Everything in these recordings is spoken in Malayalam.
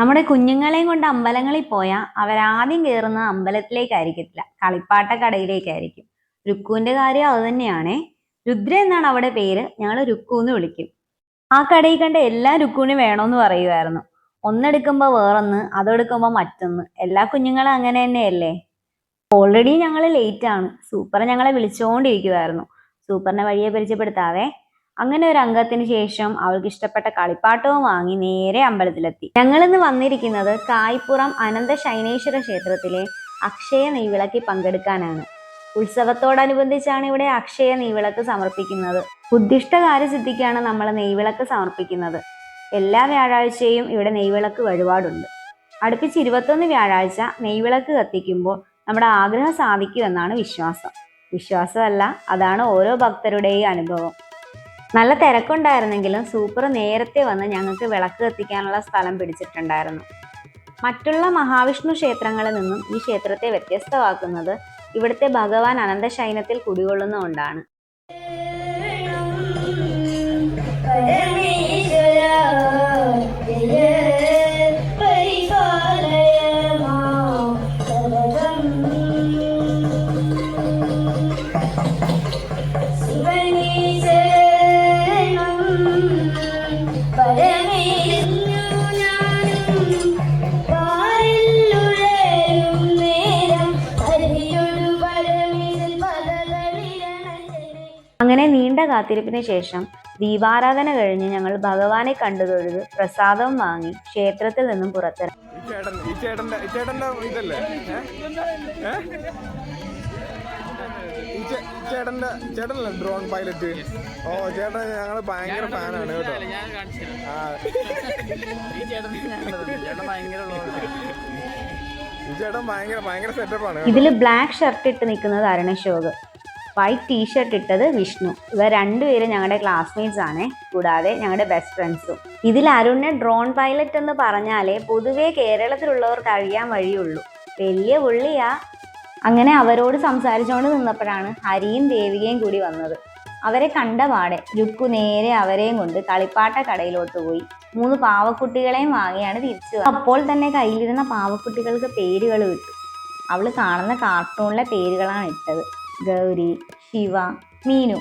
നമ്മുടെ കുഞ്ഞുങ്ങളെയും കൊണ്ട് അമ്പലങ്ങളിൽ പോയാൽ അവരാദ്യം കയറുന്നത് അമ്പലത്തിലേക്കായിരിക്കത്തില്ല കളിപ്പാട്ട കടയിലേക്കായിരിക്കും രുക്കുവിന്റെ കാര്യം അത് തന്നെയാണേ. രുദ്ര എന്നാണ് അവിടെ പേര്. ഞങ്ങൾ രുക്കു എന്ന് വിളിക്കും. ആ കടയിൽ കണ്ട എല്ലാ രുക്കുവിനും വേണമെന്ന് പറയുമായിരുന്നു ഒന്നെടുക്കുമ്പോൾ വേറൊന്ന് അതെടുക്കുമ്പോൾ മറ്റൊന്ന്. എല്ലാ കുഞ്ഞുങ്ങളും അങ്ങനെ തന്നെയല്ലേ? ഓൾറെഡി ഞങ്ങൾ ലേറ്റ് ആണ്. സൂപ്പർ ഞങ്ങളെ വിളിച്ചുകൊണ്ടിരിക്കുമായിരുന്നു സൂപ്പറിനെ വഴിയെ പരിചയപ്പെടുത്താവേ. അങ്ങനെ ഒരു അംഗത്തിന് ശേഷം അവൾക്ക് ഇഷ്ടപ്പെട്ട കളിപ്പാട്ടവും വാങ്ങി നേരെ അമ്പലത്തിലെത്തി. ഞങ്ങൾ ഇന്ന് വന്നിരിക്കുന്നത് കായ്പുറം അനന്ത ശൈനേശ്വര ക്ഷേത്രത്തിലെ അക്ഷയ നെയ്വിളക്കിൽ പങ്കെടുക്കാനാണ്. ഉത്സവത്തോടനുബന്ധിച്ചാണ് ഇവിടെ അക്ഷയ നെയ്വിളക്ക് സമർപ്പിക്കുന്നത്. ഉദ്ദിഷ്ട കാര്യസിദ്ധിക്കാണ് നമ്മൾ നെയ്വിളക്ക് സമർപ്പിക്കുന്നത്. എല്ലാ വ്യാഴാഴ്ചയും ഇവിടെ നെയ്വിളക്ക് വഴിപാടുണ്ട്. അടുപ്പിച്ച് ഇരുപത്തൊന്ന് വ്യാഴാഴ്ച നെയ്വിളക്ക് കത്തിക്കുമ്പോൾ നമ്മുടെ ആഗ്രഹം സാധിക്കുമെന്നാണ് വിശ്വാസം. വിശ്വാസമല്ല അതാണ് ഓരോ ഭക്തരുടെയും അനുഭവം. നല്ല തിരക്കുണ്ടായിരുന്നെങ്കിലും സൂപ്പർ നേരത്തെ വന്ന് ഞങ്ങൾക്ക് വിളക്ക് കത്തിക്കാനുള്ള സ്ഥലം പിടിച്ചിട്ടുണ്ടായിരുന്നു. മറ്റുള്ള മഹാവിഷ്ണു ക്ഷേത്രങ്ങളിൽ നിന്നും ഈ ക്ഷേത്രത്തെ വ്യത്യസ്തമാക്കുന്നത് ഇവിടുത്തെ ഭഗവാൻ അനന്തശൈനത്തിൽ കുടികൊള്ളുന്നതുകൊണ്ടാണ്. അങ്ങനെ നീണ്ട കാത്തിരിപ്പിന് ശേഷം ദീപാരാധന കഴിഞ്ഞ് ഞങ്ങൾ ഭഗവാനെ കണ്ടു തൊഴുത് പ്രസാദം വാങ്ങി ക്ഷേത്രത്തിൽ നിന്നും പുറത്തിറങ്ങി. ചേട്ടന്റെ ചേട്ടനല്ലേ ഡ്രോൺ പൈലറ്റ് ഓ ചേട്ടൻ ഞങ്ങൾ ഭയങ്കര ഫാനാണ് കേട്ടോ. ആ. ഈ ചേട്ടൻ ഭയങ്കര ഭയങ്കര സെറ്റപ്പാണ് ഇതിൽ ബ്ലാക്ക് ഷർട്ട് ഇട്ട് നിൽക്കുന്നത് അരുണശോക്. വൈറ്റ് ടീഷർട്ട് ഇട്ടത് വിഷ്ണു. ഇവർ രണ്ടുപേരും ഞങ്ങളുടെ ക്ലാസ്മേറ്റ്സ് ആണ്. കൂടാതെ ഞങ്ങളുടെ ബെസ്റ്റ് ഫ്രണ്ട്സും ഇതിൽ അരുണിനെ ഡ്രോൺ പൈലറ്റ് എന്ന് പറഞ്ഞാലേ പൊതുവേ കേരളത്തിലുള്ളവർക്ക് അറിയാൻ വഴിയുള്ളൂ. വലിയ പുള്ളിയാ. അങ്ങനെ അവരോട് സംസാരിച്ചുകൊണ്ട് നിന്നപ്പോഴാണ് ഹരിയും ദേവികയും കൂടി വന്നത്. അവരെ കണ്ട പാടെ രുക്കു നേരെ അവരെയും കൊണ്ട് കളിപ്പാട്ട കടയിലോട്ട് പോയി. മൂന്ന് പാവക്കുട്ടികളെയും വാങ്ങിയാണ് തിരിച്ചു. അപ്പോൾ തന്നെ കയ്യിലിരുന്ന പാവക്കുട്ടികൾക്ക് പേരുകൾ വിട്ടു. അവൾ കാണുന്ന കാർട്ടൂണിലെ പേരുകളാണ് ഇട്ടത്. ഗൗരി ശിവ മീനു.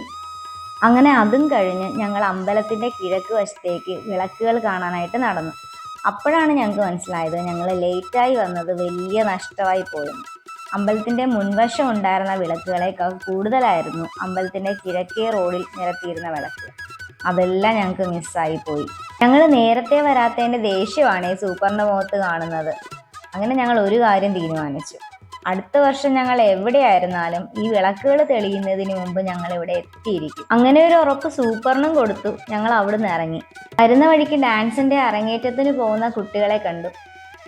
അങ്ങനെ അതും കഴിഞ്ഞ് ഞങ്ങൾ അമ്പലത്തിന്റെ കിഴക്ക് വശത്തേക്ക് വിളക്കുകൾ കാണാനായിട്ട് നടന്നു. അപ്പോഴാണ് ഞങ്ങൾക്ക് മനസ്സിലായത് ഞങ്ങൾ ലേറ്റായി വന്നത് വലിയ നഷ്ടമായി പോയിരുന്നു അമ്പലത്തിന്റെ മുൻവശം ഉണ്ടായിരുന്ന വിളക്കുകളേക്കാൾ കൂടുതലായിരുന്നു അമ്പലത്തിന്റെ കിഴക്കേ റോഡിൽ നിരത്തിയിരുന്ന വിളക്ക്. അതെല്ലാം ഞങ്ങൾക്ക് മിസ്സായി പോയി. ഞങ്ങൾ നേരത്തെ വരാത്തതിന്റെ ദേഷ്യമാണ് ഈ സൂപ്പറിന്റെ മുഖത്ത് കാണുന്നത്. അങ്ങനെ ഞങ്ങൾ ഒരു കാര്യം തീരുമാനിച്ചു. അടുത്ത വർഷം ഞങ്ങൾ എവിടെയായിരുന്നാലും ഈ വിളക്കുകൾ തെളിയുന്നതിന് മുമ്പ് ഞങ്ങൾ ഇവിടെ എത്തിയിരിക്കും. അങ്ങനെ ഒരു ഉറപ്പ് സൂപ്പറിനും കൊടുത്തു. ഞങ്ങൾ അവിടുന്ന് ഇറങ്ങി. വരുന്ന വഴിക്ക് ഡാൻസിന്റെ അരങ്ങേറ്റത്തിന് പോകുന്ന കുട്ടികളെ കണ്ടു.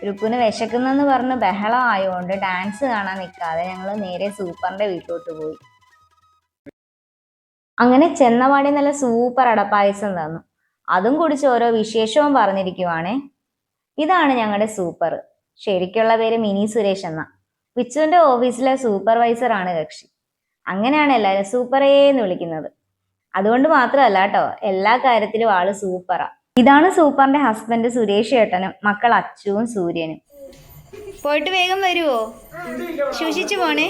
രുക്കുന് വിശക്കുന്നെന്ന് പറഞ്ഞ് ബഹളം ആയതുകൊണ്ട് ഡാൻസ് കാണാൻ നിൽക്കാതെ ഞങ്ങൾ നേരെ സൂപ്പറിന്റെ വീട്ടിലോട്ട് പോയി. അങ്ങനെ ചെന്നവാടി നല്ല സൂപ്പർ അടപ്പായസം തന്നു. അതും കുടിച്ച് ഓരോ വിശേഷവും പറഞ്ഞിരിക്കുവാണേ. ഇതാണ് ഞങ്ങളുടെ സൂപ്പർ. ശരിക്കുള്ള പേര് മിനി സുരേഷ് എന്ന. വിച്ചുവിന്റെ ഓഫീസിലെ സൂപ്പർവൈസർ ആണ് കക്ഷി അങ്ങനെയാണ് എല്ലാവരും സൂപ്പറേ എന്ന് വിളിക്കുന്നത്. അതുകൊണ്ട് മാത്രമല്ല കേട്ടോ എല്ലാ കാര്യത്തിലും ആൾ സൂപ്പറാ. ഇതാണ് സൂപ്പറിന്റെ ഹസ്ബൻഡ് സുരേഷ് ഏട്ടനും മക്കൾ അച്ചുവും സൂര്യനും. പോയിട്ട് വേഗം വരുവോ? സൂക്ഷിച്ചു പോണേ.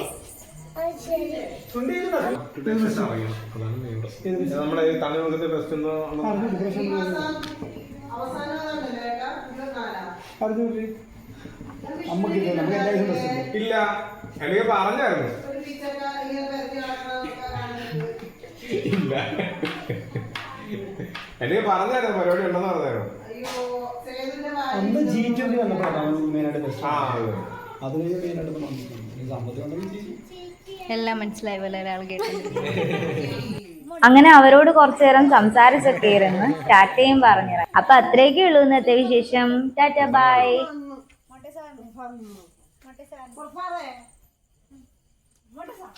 നമ്മുടെ ഫെസ്റ്റ് ഇല്ല? അല്ലെങ്കിൽ പറഞ്ഞായിരുന്നു. ഇല്ല. എനിക്ക് പറഞ്ഞായിരുന്നു പരിപാടി ഉണ്ടെന്ന് പറഞ്ഞായിരുന്നു. അന്ന് ജി ട്വന്റി വന്നപ്പോഴാണ് മെയിനായിട്ട് ഫസ്റ്റ് ആ അതെ. അത് കഴിഞ്ഞ് മെയിനായിട്ട് വന്നിട്ടുണ്ട്. ഈ സാമ്പത്തികം ഉണ്ടെങ്കിൽ ജി എല്ലാം മനസ്സിലായി പോലെ ഒരാൾ അങ്ങനെ അവരോട് കുറച്ചു നേരം സംസാരിച്ചൊക്കെ ഇരുന്ന് ടാറ്റയും പറഞ്ഞു അപ്പൊ അത്രയൊക്കെ ഉള്ളൂ ഇന്നത്തെ വിശേഷം. ടാറ്റ ബൈ പറഞ്ഞു കൊടുക്കാറേ ഇങ്ങോട്ട് സാർ